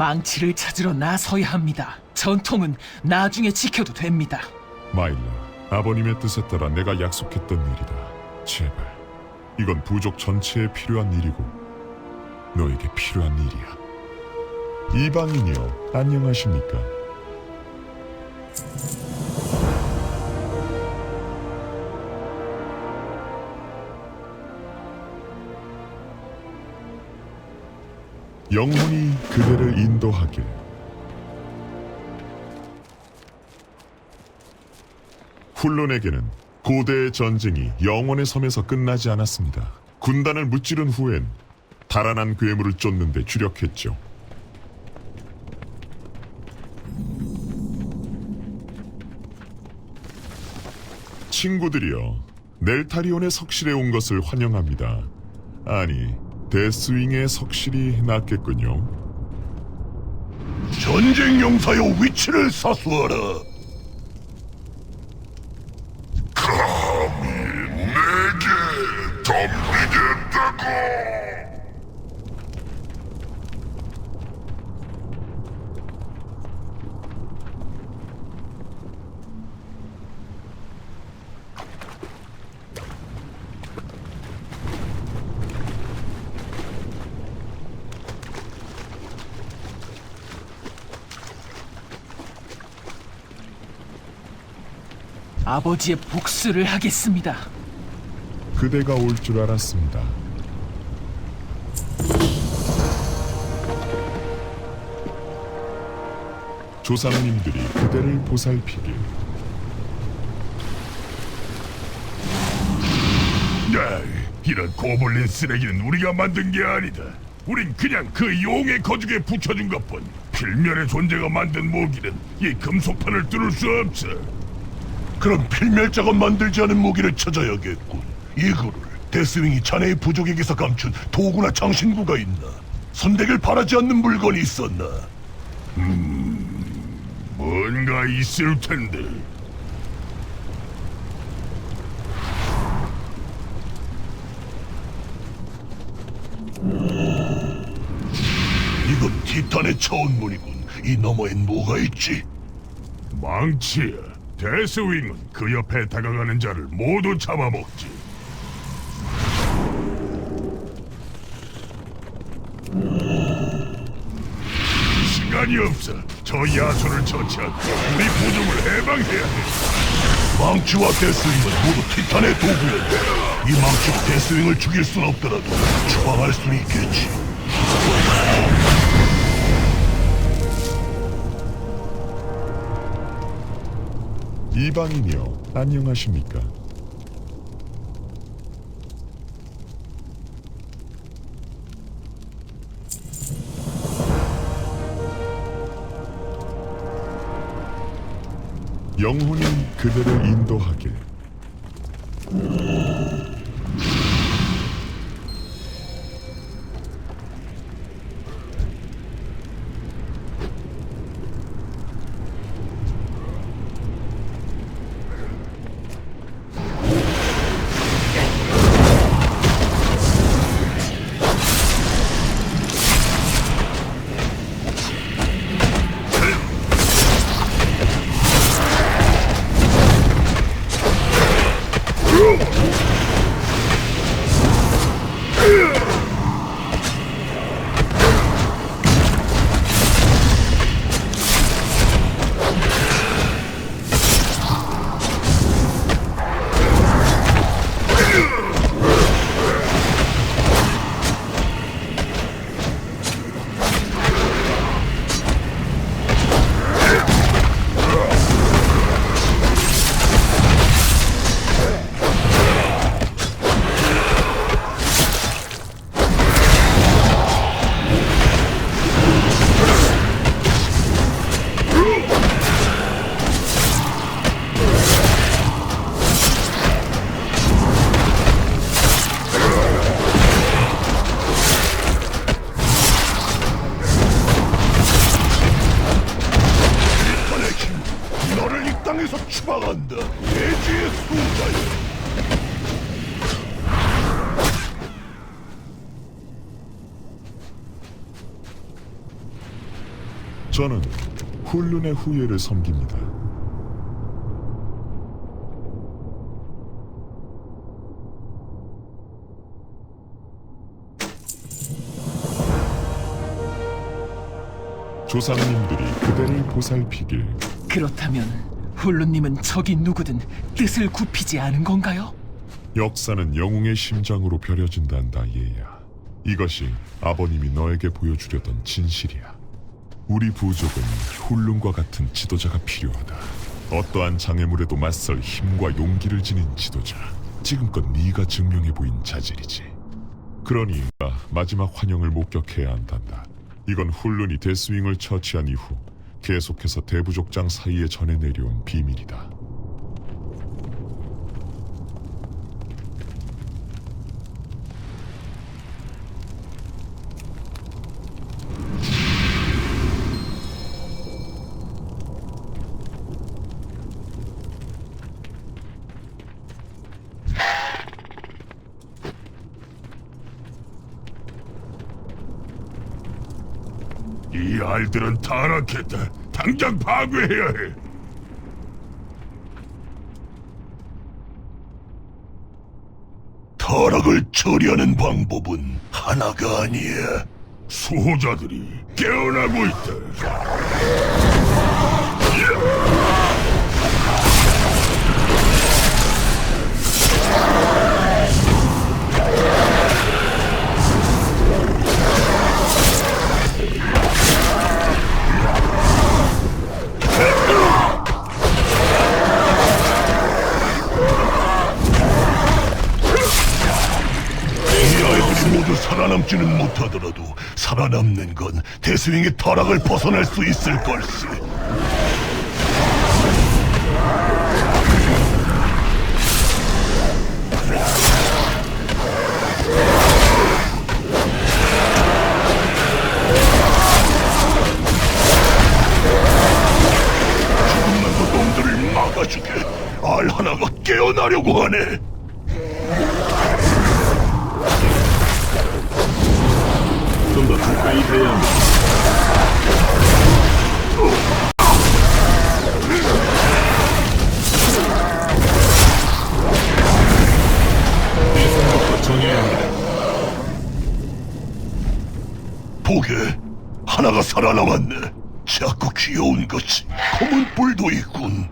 망치를 찾으러 나서야 합니다. 전통은 나중에 지켜도 됩니다. 마일라, 아버님의 뜻에 따라 내가 약속했던 일이다. 제발, 이건 부족 전체에 필요한 일이고 너에게 필요한 일이야. 이방인이여, 안녕하십니까? 영혼이 그대를 인도하길. 훌론에게는 고대의 전쟁이 영원의 섬에서 끝나지 않았습니다. 군단을 무찌른 후엔 달아난 괴물을 쫓는 데 주력했죠. 친구들이여, 넬타리온의 석실에 온 것을 환영합니다. 아니, 데스윙의 석실이 낫겠군요. 전쟁 용사여 위치를 사수하라. 감히 내게 덤비겠다고? 아버지의 복수를 하겠습니다. 그대가 올 줄 알았습니다. 조상님들이 그대를 보살피길 야, 이런 고블린 쓰레기는 우리가 만든 게 아니다. 우린 그냥 그 용의 거죽에 붙여준 것뿐. 필면의 존재가 만든 무기는 이 금속판을 뚫을 수 없어. 그럼 필멸자가 만들지 않은 무기를 찾아야겠군. 이거를 데스윙이 자네의 부족에게서 감춘 도구나 장신구가 있나? 선택을 바라지 않는 물건이 있었나? 음, 뭔가 있을 텐데. 이건 티탄의 차원문이군. 이 너머엔 뭐가 있지? 망치야. 데스윙은 그 옆에 다가가는 자를 모두 잡아먹지. 시간이 없어. 저 야수를 처치하고 우리 부족을 해방해야 해. 망치와 데스윙은 모두 티탄의 도구였다. 이 망치로 데스윙을 죽일 순 없더라도 추방할 수는 있겠지. 이방인이여 안녕하십니까? 영혼이 그대를 인도하길 한다 대지의 수가요. 저는 훌륜의 후예를 섬깁니다. 조상님들이 그대를 보살피길 그렇다면 훌루님은 적이 누구든 뜻을 굽히지 않은 건가요? 역사는 영웅의 심장으로 벼려진단다 얘야. 이것이 아버님이 너에게 보여주려던 진실이야. 우리 부족은 훌룬과 같은 지도자가 필요하다. 어떠한 장애물에도 맞설 힘과 용기를 지닌 지도자. 지금껏 네가 증명해 보인 자질이지. 그러니 가 마지막 환영을 목격해야 한단다. 이건 훌룬이 데스윙을 처치한 이후 계속해서 대부족장 사이에 전해 내려온 비밀이다. 이 알들은 타락했다. 당장 파괴해야 해. 타락을 처리하는 방법은 하나가 아니야. 수호자들이 깨어나고 있다. 살아남지는 못하더라도 살아남는 건 대스윙의 타락을 벗어날 수 있을 걸세. 죽음나서 놈들을 막아주게 알 하나가 깨어나려고 하네. 좀 더 가까이 가야 합니다. 정해야. 보게 하나가 살아남았네. 자꾸 귀여운 것이 검은 뿔도 있군.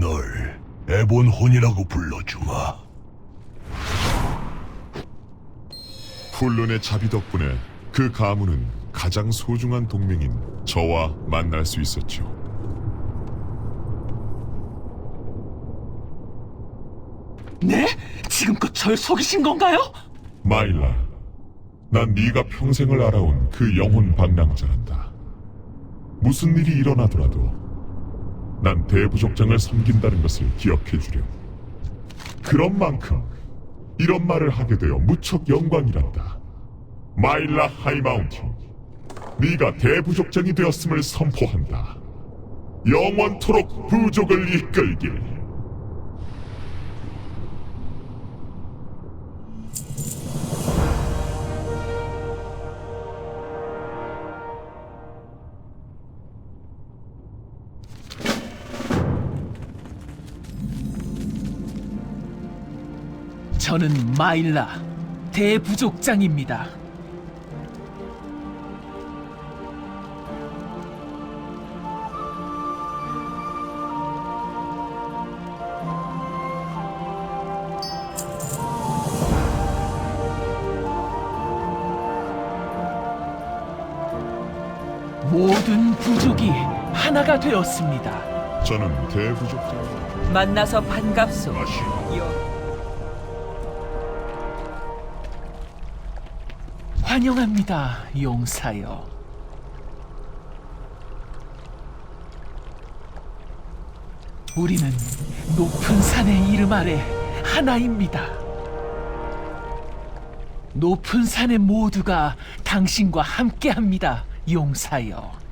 널 에본혼이라고 불러주마. 훌룬의 자비 덕분에 그 가문은 가장 소중한 동맹인 저와 만날 수 있었죠. 네? 지금껏 절 속이신 건가요? 마일라, 난 네가 평생을 알아온 그 영혼 방랑자란다. 무슨 일이 일어나더라도 난 대부족장을 섬긴다는 것을 기억해 주렴. 그런 만큼 이런 말을 하게 되어 무척 영광이란다. 마일라 하이마운틴, 네가 대부족장이 되었음을 선포한다. 영원토록 부족을 이끌길. 저는 마일라 대부족장입니다. 모든 부족이 하나가 되었습니다. 저는 대부족장. 만나서 반갑소. 다시 환영합니다, 용사여. 우리는 높은 산의 이름 아래 하나입니다. 높은 산의 모두가 당신과 함께합니다, 용사여.